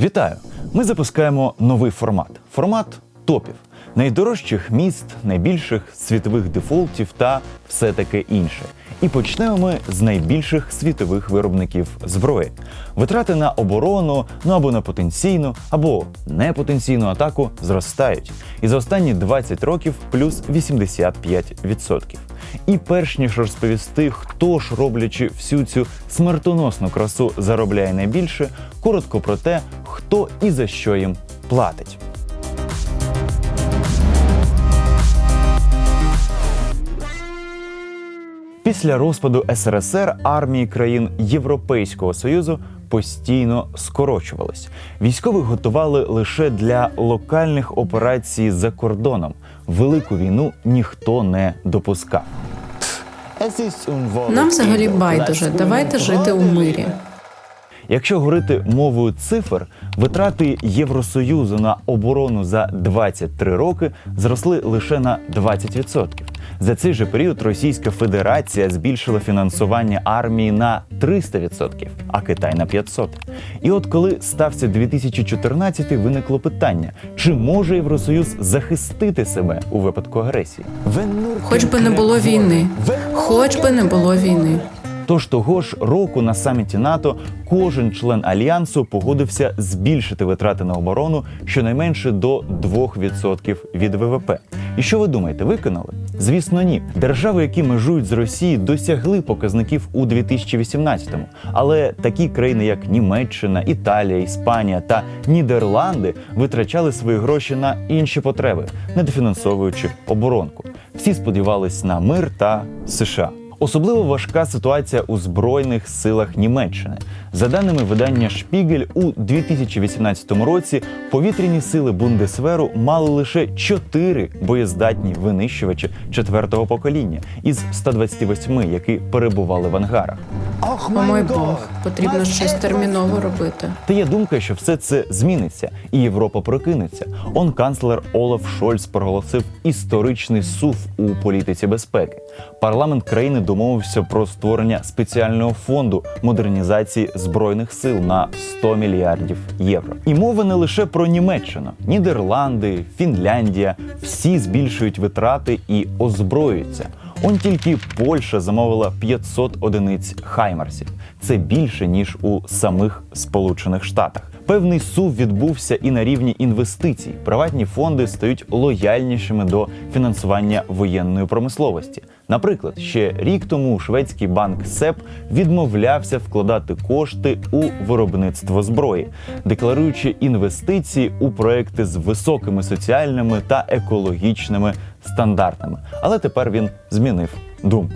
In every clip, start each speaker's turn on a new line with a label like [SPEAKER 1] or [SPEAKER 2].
[SPEAKER 1] Вітаю! Ми запускаємо новий формат формат топів найдорожчих міст, найбільших світових дефолтів та все таке інше. І почнемо ми з найбільших світових виробників зброї. Витрати на оборону, ну або на потенційну, або непотенційну атаку зростають. І за останні 20 років плюс 85%. І перш ніж розповісти, хто ж роблячи всю цю смертоносну красу заробляє найбільше, коротко про те, хто і за що їм платить. Після розпаду СРСР армії країн Європейського союзу постійно скорочувались. Військових готували лише для локальних операцій за кордоном. Велику війну ніхто не допускав.
[SPEAKER 2] Нам взагалі байдуже. Давайте жити у мирі.
[SPEAKER 1] Якщо говорити мовою цифр, витрати Євросоюзу на оборону за 23 роки зросли лише на 20%. За цей же період Російська Федерація збільшила фінансування армії на 300%, а Китай на 500%. І от коли стався 2014, виникло питання: чи може Євросоюз захистити себе у випадку агресії?
[SPEAKER 2] Хоч би не було війни, хоч би не було війни.
[SPEAKER 1] Тож того ж року на саміті НАТО кожен член альянсу погодився збільшити витрати на оборону щонайменше до 2% від ВВП. І що ви думаєте, виконали? Звісно, ні. Держави, які межують з Росії, досягли показників у 2018-му. Але такі країни, як Німеччина, Італія, Іспанія та Нідерланди, витрачали свої гроші на інші потреби, не дофінансовуючи оборонку. Всі сподівались на мир та США. Особливо важка ситуація у збройних силах Німеччини. За даними видання Шпігель, у 2018 році повітряні сили Бундесверу мали лише 4 боєздатні винищувачі четвертого покоління із 128, які перебували в ангарах.
[SPEAKER 2] О мой Бог, потрібно щось терміново робити.
[SPEAKER 1] Та є думка, що все це зміниться, і Європа прокинеться. Он канцлер Олаф Шольц проголосив історичний сув у політиці безпеки. Парламент країни домовився про створення спеціального фонду модернізації збройних сил на 100 мільярдів євро. І мова не лише про Німеччину, Нідерланди, Фінляндія всі збільшують витрати і озброюються. Он тільки Польща замовила 500 одиниць хаймарсів. Це більше ніж у самих Сполучених Штатах. Певний сув відбувся і на рівні інвестицій. Приватні фонди стають лояльнішими до фінансування воєнної промисловості. Наприклад, ще рік тому шведський банк СЕП відмовлявся вкладати кошти у виробництво зброї, декларуючи інвестиції у проекти з високими соціальними та екологічними стандартами. Але тепер він змінив думку.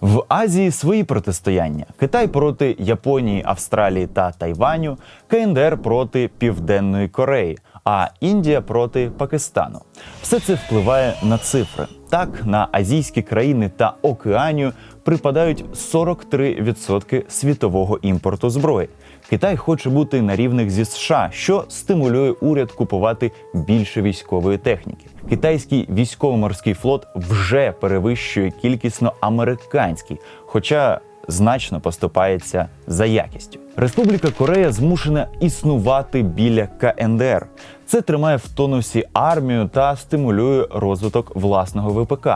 [SPEAKER 1] В Азії свої протистояння: Китай проти Японії, Австралії та Тайваню, КНДР проти Південної Кореї, а Індія проти Пакистану. Все це впливає на цифри. Так, на азійські країни та Океанію припадають 43% світового імпорту зброї. Китай хоче бути на рівних зі США, що стимулює уряд купувати більше військової техніки. Китайський військово-морський флот вже перевищує кількісно американський, хоча значно поступається за якістю. Республіка Корея змушена існувати біля КНДР. Це тримає в тонусі армію та стимулює розвиток власного ВПК.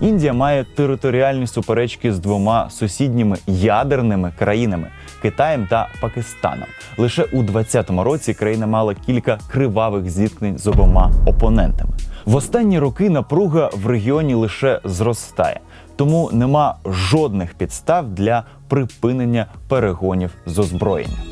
[SPEAKER 1] Індія має територіальні суперечки з двома сусідніми ядерними країнами Китаєм та Пакистаном. Лише у 2020 році країна мала кілька кривавих зіткнень з обома опонентами. В останні роки напруга в регіоні лише зростає, тому нема жодних підстав для припинення перегонів з озброєння.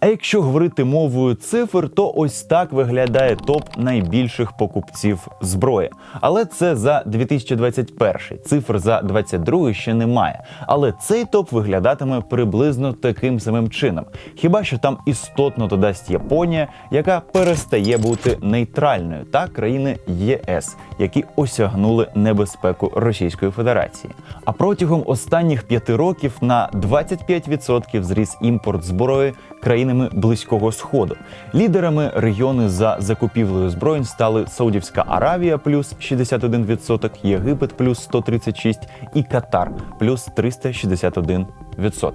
[SPEAKER 1] А якщо говорити мовою цифр, то ось так виглядає топ найбільших покупців зброї. Але це за 2021. Цифр за 22 ще немає. Але цей топ виглядатиме приблизно таким самим чином. Хіба що там істотно додасть Японія, яка перестає бути нейтральною, та країни ЄС, які осягнули небезпеку Російської Федерації. А протягом останніх п'яти років на 25% зріс імпорт зброї країнами Близького Сходу. Лідерами регіони за закупівлею збройн стали Саудівська Аравія плюс 61%, Єгипет плюс 136 і Катар плюс 361%.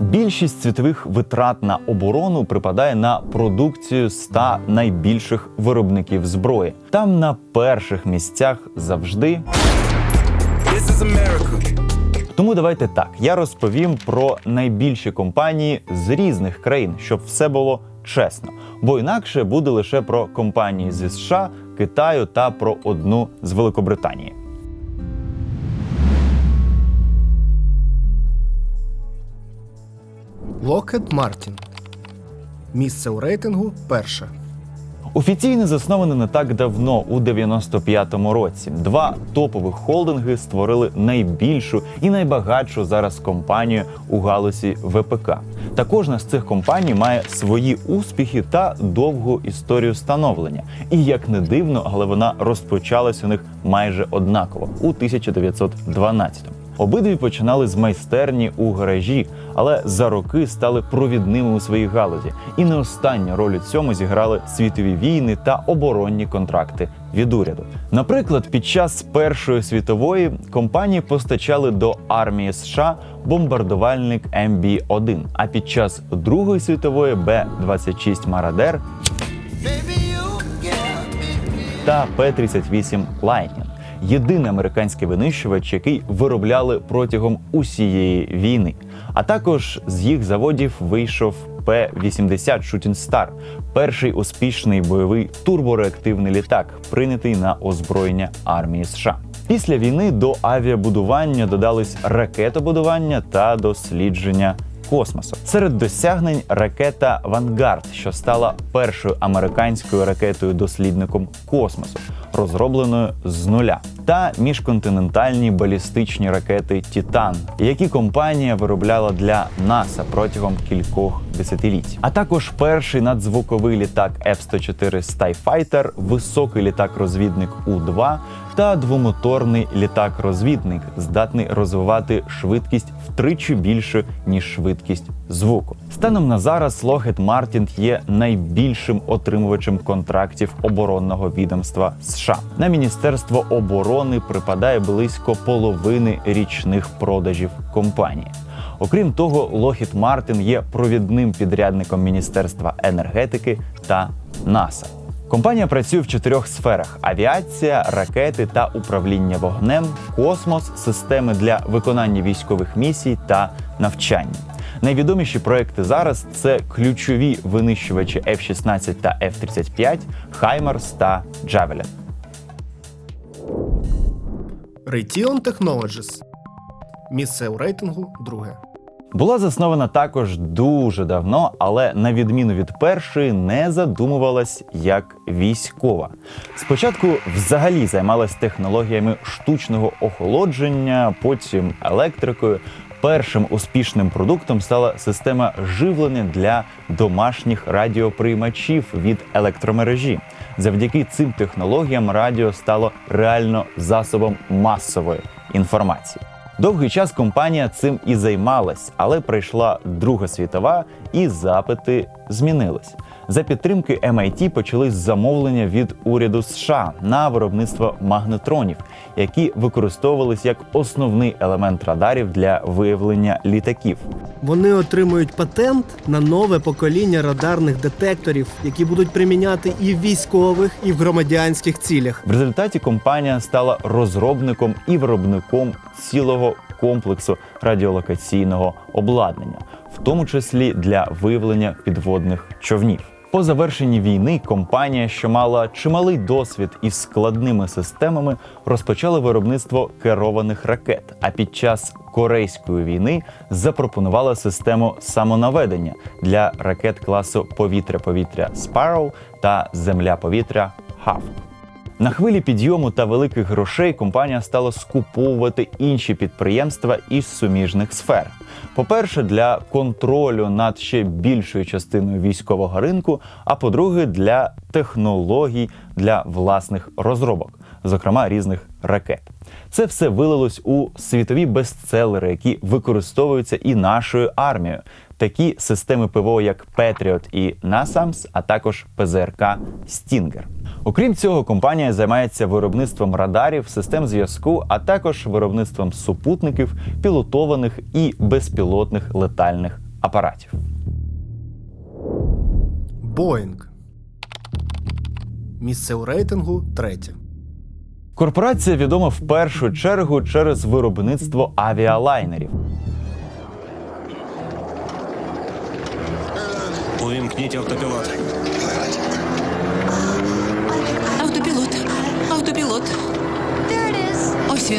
[SPEAKER 1] Більшість світових витрат на оборону припадає на продукцію 100 найбільших виробників зброї. Там на перших місцях завжди. Тому давайте так. Я розповім про найбільші компанії з різних країн, щоб все було чесно. Бо інакше буде лише про компанії зі США, Китаю та про одну з Великобританії.
[SPEAKER 3] Lockheed Martin. Місце у рейтингу перше.
[SPEAKER 1] Офіційно засноване не так давно, у 95-му році. Два топових холдинги створили найбільшу і найбагатшу зараз компанію у галузі ВПК. Та кожна з цих компаній має свої успіхи та довгу історію становлення. І як не дивно, але вона розпочалась у них майже однаково у 1912-му. Обидві починали з майстерні у гаражі, але за роки стали провідними у своїй галузі. І не останню роль у цьому зіграли світові війни та оборонні контракти від уряду. Наприклад, під час Першої світової компанії постачали до армії США бомбардувальник МБ-1, а під час Другої світової Б-26 Марадер та П-38 Lightning – єдиний американський винищувач, який виробляли протягом усієї війни. А також з їх заводів вийшов П-80 Shooting Star – перший успішний бойовий турбореактивний літак, прийнятий на озброєння армії США. Після війни до авіабудування додались ракетобудування та дослідження космосу. Серед досягнень ракета Вангард, що стала першою американською ракетою-дослідником космосу, розробленою з нуля, та міжконтинентальні балістичні ракети Титан, які компанія виробляла для НАСА протягом кількох десятиліть. А також перший надзвуковий літак F-104 Starfighter, високий літак-розвідник У-2 та двомоторний літак-розвідник, здатний розвивати швидкість втричі більше ніж швидкість звуку. Станом на зараз Lockheed Martin є найбільшим отримувачем контрактів оборонного відомства США. На міністерство оборони припадає близько половини річних продажів компанії. Окрім того, Lockheed Martin є провідним підрядником Міністерства енергетики та НАСА. Компанія працює в чотирьох сферах: авіація, ракети та управління вогнем, космос, системи для виконання військових місій та навчання. Найвідоміші проекти зараз це ключові винищувачі F-16 та F-35, HIMARS та Javelin.
[SPEAKER 3] Raytheon Technologies. Місце у рейтингу друге.
[SPEAKER 1] Була заснована також дуже давно, але на відміну від першої, не задумувалась як військова. Спочатку взагалі займалась технологіями штучного охолодження, потім електрикою. Першим успішним продуктом стала система живлення для домашніх радіоприймачів від електромережі. Завдяки цим технологіям радіо стало реально засобом масової інформації. Довгий час компанія цим і займалась, але прийшла Друга світова, і запити змінились. За підтримки MIT почались замовлення від уряду США на виробництво магнетронів, які використовувались як основний елемент радарів для виявлення літаків.
[SPEAKER 3] Вони отримують патент на нове покоління радарних детекторів, які будуть приміняти і в військових, і в громадянських цілях.
[SPEAKER 1] В результаті компанія стала розробником і виробником цілого комплексу радіолокаційного обладнання, в тому числі для виявлення підводних човнів. По завершенні війни компанія, що мала чималий досвід із складними системами, розпочала виробництво керованих ракет. А під час Корейської війни запропонувала систему самонаведення для ракет класу повітря-повітря Sparrow та земля-повітря Hawk. На хвилі підйому та великих грошей компанія стала скуповувати інші підприємства із суміжних сфер. По-перше, для контролю над ще більшою частиною військового ринку, а по-друге, для технологій для власних розробок. зокрема різних ракет. Це все вилилось у світові бестселери, які використовуються і нашою армією. Такі системи ПВО, як Patriot і NASAMS, а також ПЗРК Stinger. Окрім цього, компанія займається виробництвом радарів, систем зв'язку, а також виробництвом супутників, пілотованих і безпілотних летальних апаратів.
[SPEAKER 3] Боїнг. Місце у рейтингу третє.
[SPEAKER 1] Корпорація відома в першу чергу через виробництво авіалайнерів.
[SPEAKER 4] Увімкніть автопілот.
[SPEAKER 2] Ось.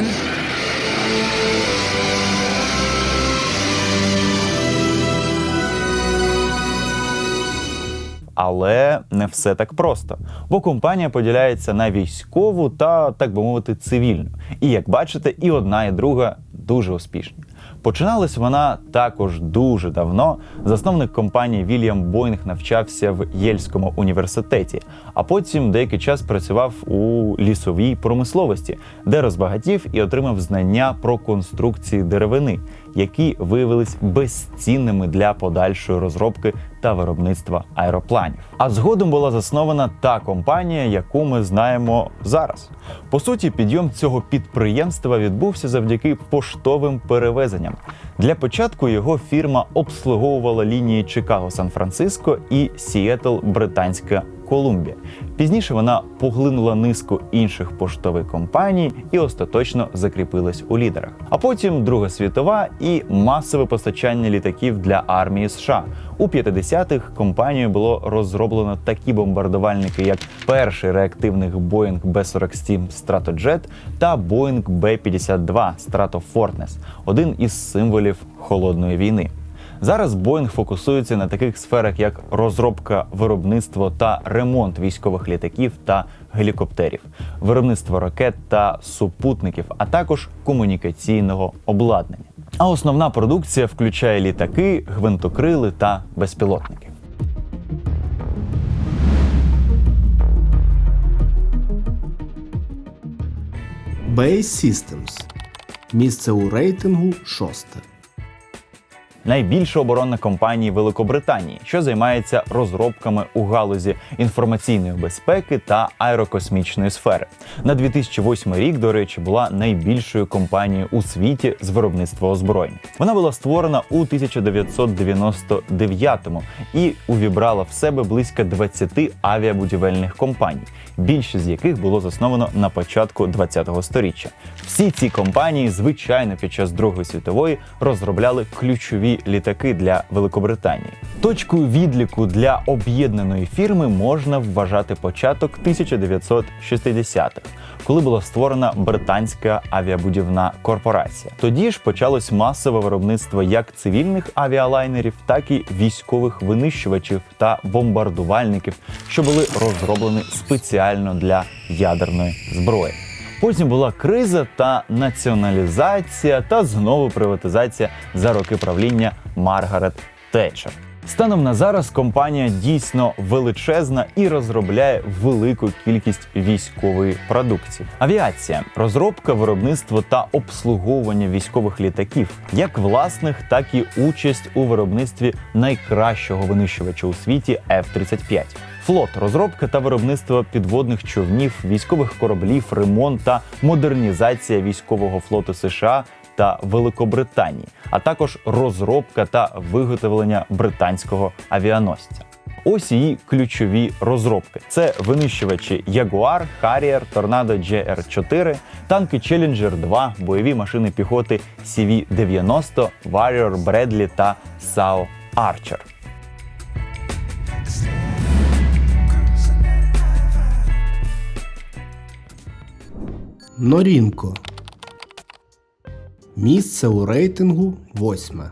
[SPEAKER 1] Але не все так просто, бо компанія поділяється на військову та, так би мовити, цивільну. І як бачите, і одна, і друга дуже успішні. Починалась вона також дуже давно. Засновник компанії Вільям Бойнг навчався в Єльському університеті, а потім деякий час працював у лісовій промисловості, де розбагатів і отримав знання про конструкції деревини, які виявились безцінними для подальшої розробки та виробництва аеропланів. А згодом була заснована та компанія, яку ми знаємо зараз. По суті, підйом цього підприємства відбувся завдяки поштовим перевезенням. Для початку його фірма обслуговувала лінії Чикаго-Сан-Франциско і Сіетл Британська Колумбія. Пізніше вона поглинула низку інших поштових компаній і остаточно закріпилась у лідерах. А потім Друга світова і масове постачання літаків для армії США. У 50-х компанією було розроблено такі бомбардувальники, як перший реактивний Boeing B-47 Stratojet та Boeing B-52 Stratofortress, один із символів холодної війни. Зараз Боїнг фокусується на таких сферах, як розробка, виробництво та ремонт військових літаків та гелікоптерів, виробництво ракет та супутників, а також комунікаційного обладнання. А основна продукція включає літаки, гвинтокрили та безпілотники.
[SPEAKER 3] Base Systems. Місце у рейтингу шосте.
[SPEAKER 1] Найбільша оборонна компанія Великобританії, що займається розробками у галузі інформаційної безпеки та аерокосмічної сфери. На 2008 рік, до речі, була найбільшою компанією у світі з виробництва озброєнь. Вона була створена у 1999-му і увібрала в себе близько 20 авіабудівельних компаній, більшість з яких було засновано на початку 20-го сторіччя. Всі ці компанії, звичайно, під час Другої світової розробляли ключові літаки для Великобританії. Точкою відліку для об'єднаної фірми можна вважати початок 1960-х, коли була створена британська авіабудівна корпорація. Тоді ж почалось масове виробництво як цивільних авіалайнерів, так і військових винищувачів та бомбардувальників, що були розроблені спеціально для ядерної зброї. Потім була криза та націоналізація, та знову приватизація за роки правління Маргарет Тетчер. Станом на зараз компанія дійсно величезна і розробляє велику кількість військової продукції. Авіація, розробка, виробництво та обслуговування військових літаків, як власних, так і участь у виробництві найкращого винищувача у світі F-35. Флот, розробка та виробництво підводних човнів, військових кораблів, ремонт та модернізація військового флоту США та Великобританії, а також розробка та виготовлення британського авіаносця. Ось її ключові розробки: це винищувачі Jaguar, Harrier, Tornado GR4, танки Challenger 2, бойові машини піхоти CV-90, Warrior Bradley та SAO Archer.
[SPEAKER 3] Норінко. Місце у рейтингу восьме.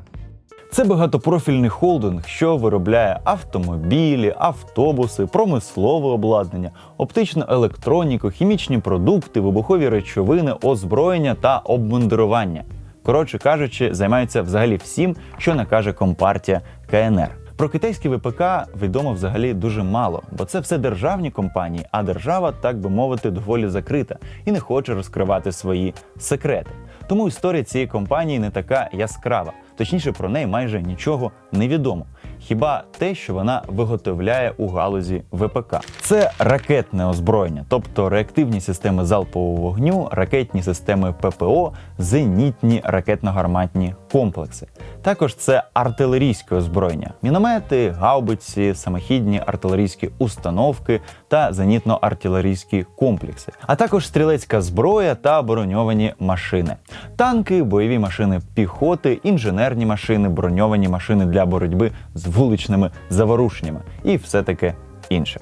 [SPEAKER 1] Це багатопрофільний холдинг, що виробляє автомобілі, автобуси, промислове обладнання, оптичну електроніку, хімічні продукти, вибухові речовини, озброєння та обмундирування. Коротше кажучи, займаються взагалі всім, що накаже компартія КНР. Про китайські ВПК відомо взагалі дуже мало, бо це все державні компанії, а держава, так би мовити, доволі закрита і не хоче розкривати свої секрети. Тому історія цієї компанії не така яскрава. Точніше, про неї майже нічого не відомо. Хіба те, що вона виготовляє у галузі ВПК, це ракетне озброєння, тобто реактивні системи залпового вогню, ракетні системи ППО, зенітні ракетно-гарматні комплекси. Також це артилерійське озброєння: міномети, гаубиці, самохідні артилерійські установки та зенітно-артилерійські комплекси, а також стрілецька зброя та броньовані машини, танки, бойові машини піхоти, інженерні машини, броньовані машини для боротьби з вуличними заворушеннями і все таке інше.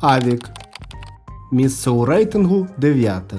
[SPEAKER 3] Авік. Місце у рейтингу дев'яте.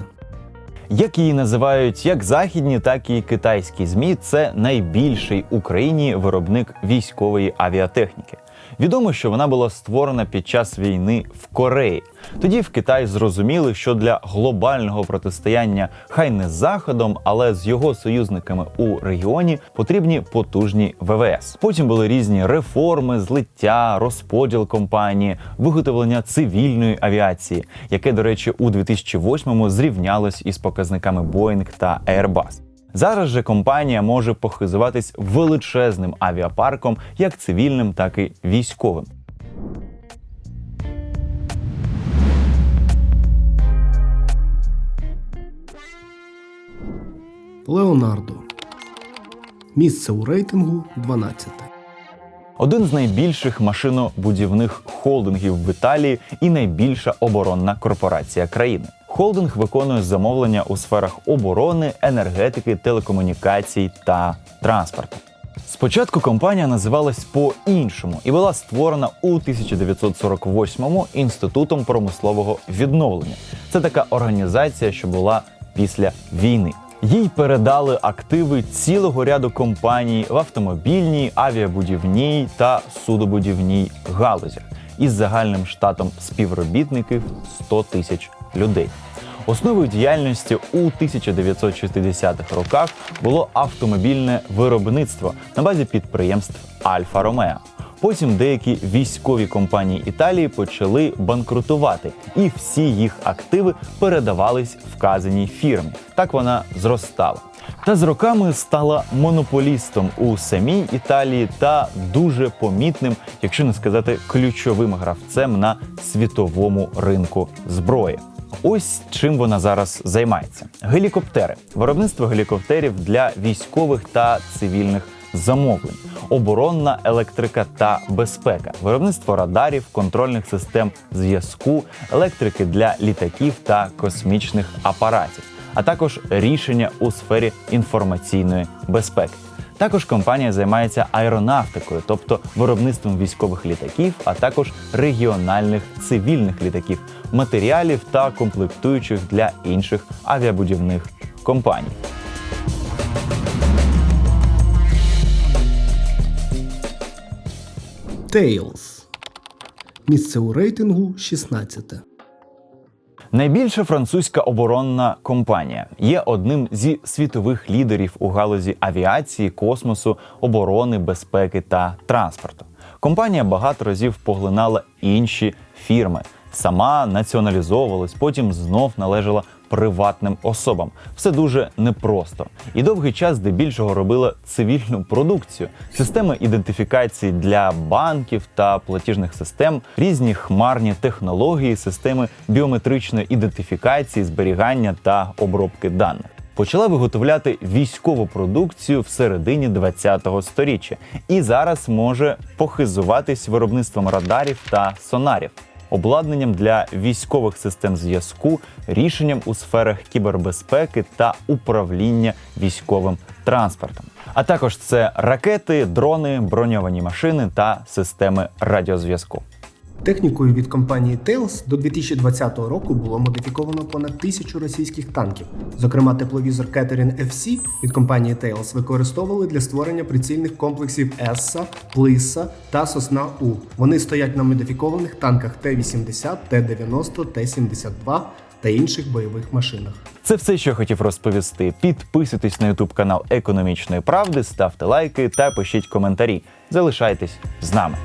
[SPEAKER 1] Як її називають як західні, так і китайські змі, це найбільший в Україні виробник військової авіатехніки. Відомо, що вона була створена під час війни в Кореї. Тоді в Китаї зрозуміли, що для глобального протистояння хай не з заходом, але з його союзниками у регіоні потрібні потужні ВВС. Потім були різні реформи, злиття, розподіл компанії, виготовлення цивільної авіації, яке, до речі, у 2008-му зрівнялось із показниками Boeing та Airbus. Зараз же компанія може похизуватись величезним авіапарком, як цивільним, так і військовим.
[SPEAKER 3] Леонардо. Місце у рейтингу 12.
[SPEAKER 1] Один з найбільших машинобудівних холдингів в Італії і найбільша оборонна корпорація країни. Холдинг виконує замовлення у сферах оборони, енергетики, телекомунікацій та транспорту. Спочатку компанія називалась по-іншому і була створена у 1948-му інститутом промислового відновлення. Це така організація, що була після війни. Їй передали активи цілого ряду компаній в автомобільній, авіабудівній та судобудівній галузях із загальним штатом співробітників 100 тисяч людей. Основою діяльності у 1960-х роках було автомобільне виробництво на базі підприємств Альфа Ромео. Потім деякі військові компанії Італії почали банкрутувати, і всі їх активи передавались вказаній фірмі. Так вона зростала. Та з роками стала монополістом у самій Італії та дуже помітним, якщо не сказати ключовим гравцем на світовому ринку зброї. Ось чим вона зараз займається: гелікоптери, виробництво гелікоптерів для військових та цивільних замовлень, оборонна електрика та безпека, виробництво радарів, контрольних систем зв'язку, електрики для літаків та космічних апаратів, а також рішення у сфері інформаційної безпеки. Також компанія займається аеронавтикою, тобто виробництвом військових літаків, а також регіональних цивільних літаків, матеріалів та комплектуючих для інших авіабудівних компаній.
[SPEAKER 3] Tails. Місце у рейтингу 16.
[SPEAKER 1] Найбільша французька оборонна компанія є одним зі світових лідерів у галузі авіації, космосу, оборони, безпеки та транспорту. Компанія багато разів поглинала інші фірми, сама націоналізовувалась, потім знов належала приватним особам. Все дуже непросто. І довгий час здебільшого робила цивільну продукцію, системи ідентифікації для банків та платіжних систем, різні хмарні технології, системи біометричної ідентифікації, зберігання та обробки даних. Почала виготовляти військову продукцію в середині 20-го сторіччя і зараз може похизуватись виробництвом радарів та сонарів обладнанням для військових систем зв'язку, рішенням у сферах кібербезпеки та управління військовим транспортом. А також це ракети, дрони, броньовані машини та системи радіозв'язку.
[SPEAKER 3] Технікою від компанії Tails до 2020 року було модифіковано понад тисячу російських танків. Зокрема, тепловізор Catherine FC від компанії Tails використовували для створення прицільних комплексів Есса, Плиса та Сосна У. Вони стоять на модифікованих танках Т-80, Т-90, Т-72 та інших бойових машинах.
[SPEAKER 1] Це все, що я хотів розповісти. Підписуйтесь на YouTube канал Економічної правди, ставте лайки та пишіть коментарі. Залишайтесь з нами.